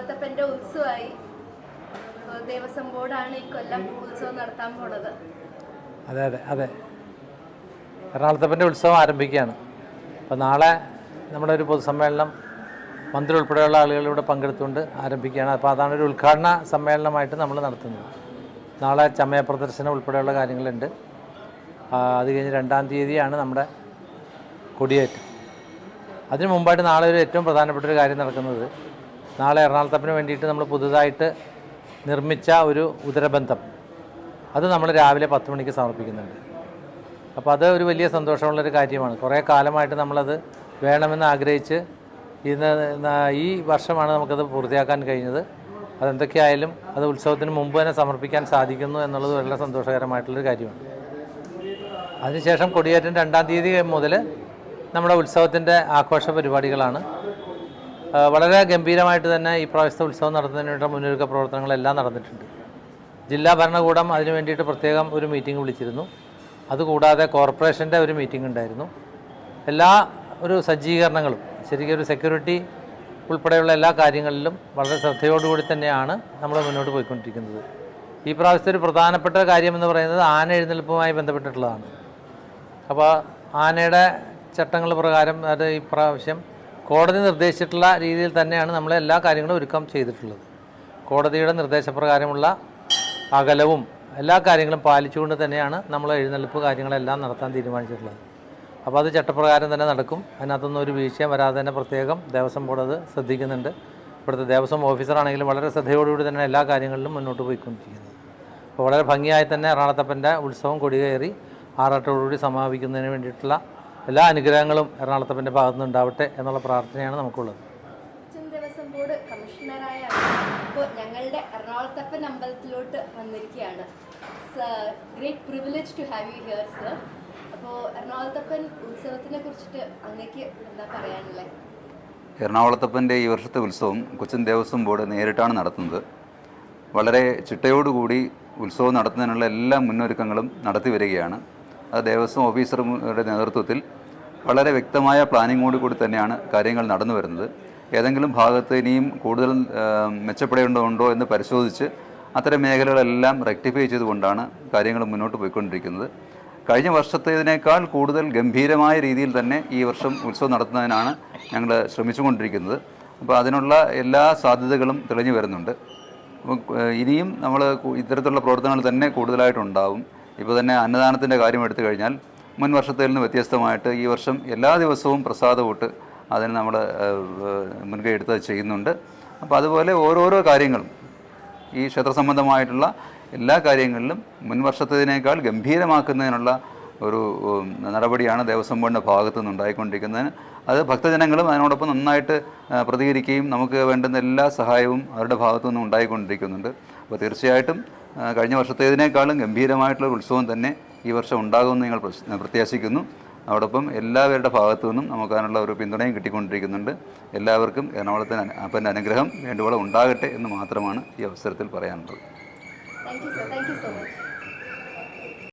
എറണാകുളത്തപ്പന്റെ ഉത്സവമായി ദേവസ്വം ബോർഡാണ് ഈ കൊല്ലം ഉത്സവം നടത്താൻ പോണത്. അതെ അതെ അതെ. എറണാകുളത്തപ്പന്റെ ഉത്സവം ആരംഭിക്കുകയാണ്. അപ്പോൾ നാളെ നമ്മുടെ ഒരു പൊതുസമ്മേളനം മന്ത്രി ഉൾപ്പെടെയുള്ള ആളുകൾ ഇവിടെ പങ്കെടുത്തുകൊണ്ട് ആരംഭിക്കുകയാണ്. അപ്പോൾ അതാണ് ഒരു ഉദ്ഘാടന സമ്മേളനമായിട്ട് നമ്മൾ നടത്തുന്നത്. നാളെ ചമയ പ്രദർശനം ഉൾപ്പെടെയുള്ള കാര്യങ്ങളുണ്ട്. അത് കഴിഞ്ഞ് രണ്ടാം തീയതിയാണ് നമ്മുടെ കൊടിയേറ്റം. അതിനു മുമ്പായിട്ട് നാളെ ഒരു ഏറ്റവും പ്രധാനപ്പെട്ട ഒരു കാര്യം നടക്കുന്നത് നാളെ എറണാകുളത്തപ്പിന് വേണ്ടിയിട്ട് നമ്മൾ പുതുതായിട്ട് നിർമ്മിച്ച ഒരു ഉദരബന്ധം. അത് നമ്മൾ രാവിലെ പത്ത് മണിക്ക് സമർപ്പിക്കുന്നുണ്ട്. അപ്പോൾ അത് ഒരു വലിയ സന്തോഷമുള്ളൊരു കാര്യമാണ്. കുറേ കാലമായിട്ട് നമ്മളത് വേണമെന്ന് ആഗ്രഹിച്ച് ഇന്ന് ഈ വർഷമാണ് നമുക്കത് പൂർത്തിയാക്കാൻ കഴിഞ്ഞത്. അതെന്തൊക്കെയായാലും അത് ഉത്സവത്തിന് മുമ്പ് തന്നെ സമർപ്പിക്കാൻ സാധിക്കുന്നു എന്നുള്ളത് വളരെ സന്തോഷകരമായിട്ടുള്ളൊരു കാര്യമാണ്. അതിനുശേഷം കൊടിയേറ്റം രണ്ടാം തീയതി മുതൽ നമ്മുടെ ഉത്സവത്തിന്റെ ആഘോഷ പരിപാടികളാണ്. വളരെ ഗംഭീരമായിട്ട് തന്നെ ഈ പ്രാവശ്യത്തെ ഉത്സവം നടത്തുന്നതിന് വേണ്ട മുന്നൊരുക്ക പ്രവർത്തനങ്ങളെല്ലാം നടന്നിട്ടുണ്ട്. ജില്ലാ ഭരണകൂടം അതിന് വേണ്ടിയിട്ട് പ്രത്യേകം ഒരു മീറ്റിംഗ് വിളിച്ചിരുന്നു. അതുകൂടാതെ കോർപ്പറേഷന്റെ ഒരു മീറ്റിംഗ് ഉണ്ടായിരുന്നു. എല്ലാ ഒരു സജ്ജീകരണങ്ങളും ശരിക്കും ഒരു സെക്യൂരിറ്റി ഉൾപ്പെടെയുള്ള എല്ലാ കാര്യങ്ങളിലും വളരെ ശ്രദ്ധയോടുകൂടി തന്നെയാണ് നമ്മൾ മുന്നോട്ട് പോയിക്കൊണ്ടിരിക്കുന്നത്. ഈ പ്രാവശ്യത്തെ ഒരു പ്രധാനപ്പെട്ട കാര്യം എന്ന് പറയുന്നത് ആന എഴുന്നേൽപ്പുമായി ബന്ധപ്പെട്ടിട്ടുള്ളതാണ്. അപ്പോൾ ആനയുടെ ചട്ടങ്ങൾ പ്രകാരം അത് ഈ പ്രാവശ്യം കോടതി നിർദ്ദേശിച്ചിട്ടുള്ള രീതിയിൽ തന്നെയാണ് നമ്മൾ എല്ലാ കാര്യങ്ങളും ഒരുക്കം ചെയ്തിട്ടുള്ളത്. കോടതിയുടെ നിർദ്ദേശപ്രകാരമുള്ള അകലവും എല്ലാ കാര്യങ്ങളും പാലിച്ചുകൊണ്ട് തന്നെയാണ് നമ്മൾ എഴുന്നള്ളിപ്പ് കാര്യങ്ങളെല്ലാം നടത്താൻ തീരുമാനിച്ചിട്ടുള്ളത്. അപ്പോൾ അത് ചട്ടപ്രകാരം തന്നെ നടക്കും. അതിനകത്തൊന്നും ഒരു വീഴ്ചയും വരാതെ തന്നെ പ്രത്യേകം ദേവസ്വം ബോർഡ് അത് ശ്രദ്ധിക്കുന്നുണ്ട്. ഇവിടുത്തെ ദേവസ്വം ഓഫീസറാണെങ്കിലും വളരെ ശ്രദ്ധയോടുകൂടി തന്നെ എല്ലാ കാര്യങ്ങളിലും മുന്നോട്ട് പോയിക്കൊണ്ടിരിക്കുന്നത്. അപ്പോൾ വളരെ ഭംഗിയായി തന്നെ എറണാകുളത്തപ്പന്റെ ഉത്സവം കൊടികയറി ആറാട്ടോടുകൂടി സമാപിക്കുന്നതിന് വേണ്ടിയിട്ടുള്ള എല്ലാ അനുഗ്രഹങ്ങളും എറണാകുളത്തപ്പന്റെ ഭാഗത്തുനിന്ന് ഉണ്ടാവട്ടെ എന്നുള്ള പ്രാർത്ഥനയാണ് നമുക്കുള്ളത്. ബോർഡ് കമ്മീഷണറായ ഇപ്പോൾ ഞങ്ങളുടെ എറണാകുളത്തപ്പൻ അമ്പലത്തിലോട്ട് വന്നിരിക്കുകയാണ്. Great privilege to have you here sir അപ്പോൾ എറണാകുളത്തപ്പൻ ഉത്സവത്തിനെ കുറിച്ചിട്ട് അങ്ങേക്ക് എന്താ പറയാനുള്ളത് എറണാകുളത്തപ്പന്റെ ഈ വർഷത്തെ ഉത്സവം കൊച്ചിൻ ദേവസ്വം ബോർഡ് നേരിട്ടാണ് നടത്തുന്നത്. വളരെ ചിട്ടയോടുകൂടി ഉത്സവം നടത്തുന്നതിനുള്ള എല്ലാ മുന്നൊരുക്കങ്ങളും നടത്തി വരികയാണ്. അത് ദേവസ്വം ഓഫീസറുടെ നേതൃത്വത്തിൽ വളരെ വ്യക്തമായ പ്ലാനിങ്ങോട് കൂടി തന്നെയാണ് കാര്യങ്ങൾ നടന്നു വരുന്നത്. ഏതെങ്കിലും ഭാഗത്ത് ഇനിയും കൂടുതൽ മെച്ചപ്പെടേണ്ടതുണ്ടോ എന്ന് പരിശോധിച്ച് അത്തരം മേഖലകളെല്ലാം റെക്ടിഫൈ ചെയ്തുകൊണ്ടാണ് കാര്യങ്ങൾ മുന്നോട്ട് പോയിക്കൊണ്ടിരിക്കുന്നത്. കഴിഞ്ഞ വർഷത്തേതിനേക്കാൾ കൂടുതൽ ഗംഭീരമായ രീതിയിൽ തന്നെ ഈ വർഷം ഉത്സവം നടത്തുന്നതിനാണ് ഞങ്ങൾ ശ്രമിച്ചുകൊണ്ടിരിക്കുന്നത്. അപ്പോൾ അതിനുള്ള എല്ലാ സാധ്യതകളും തെളിഞ്ഞു വരുന്നുണ്ട്. ഇനിയും നമ്മൾ ഇത്തരത്തിലുള്ള പ്രവർത്തനങ്ങൾ തന്നെ കൂടുതലായിട്ടുണ്ടാവും. ഇപ്പോൾ തന്നെ അന്നദാനത്തിന്റെ കാര്യം എടുത്തു കഴിഞ്ഞാൽ മുൻ വർഷത്തിൽ നിന്ന് വ്യത്യസ്തമായിട്ട് ഈ വർഷം എല്ലാ ദിവസവും പ്രസാദമൂട്ട് അതിന് നമ്മൾ മുൻകൈ എടുത്ത് ചെയ്യുന്നുണ്ട്. അപ്പോൾ അതുപോലെ ഓരോരോ കാര്യങ്ങളും ഈ ക്ഷേത്ര സംബന്ധമായിട്ടുള്ള എല്ലാ കാര്യങ്ങളിലും മുൻ വർഷത്തേതിനേക്കാൾ ഗംഭീരമാക്കുന്നതിനുള്ള ഒരു നടപടിയാണ് ദേവസ്വം ബോർഡിന്റെ ഭാഗത്തു നിന്ന് ഉണ്ടായിക്കൊണ്ടിരിക്കുന്നതിന് അത് ഭക്തജനങ്ങളും അതിനോടൊപ്പം നന്നായിട്ട് പ്രതികരിക്കുകയും നമുക്ക് വേണ്ടുന്ന എല്ലാ സഹായവും അവരുടെ ഭാഗത്തു നിന്നും ഉണ്ടായിക്കൊണ്ടിരിക്കുന്നുണ്ട്. അപ്പോൾ തീർച്ചയായിട്ടും കഴിഞ്ഞ വർഷത്തേതിനേക്കാളും ഗംഭീരമായിട്ടുള്ള ഉത്സവം തന്നെ ഈ വർഷം ഉണ്ടാകുമെന്ന് ഞങ്ങൾ പ്രത്യാശിക്കുന്നു. അതോടൊപ്പം എല്ലാവരുടെ ഭാഗത്തു നിന്നും നമുക്ക് അതിനുള്ള ഒരു പിന്തുണയും കിട്ടിക്കൊണ്ടിരിക്കുന്നുണ്ട്. എല്ലാവർക്കും എറണാകുളത്തിന് അപ്പന്റെ അനുഗ്രഹം വേണ്ടുവോളം ഉണ്ടാകട്ടെ എന്ന് മാത്രമാണ് ഈ അവസരത്തിൽ പറയാനുള്ളത്. Thank sir thank so much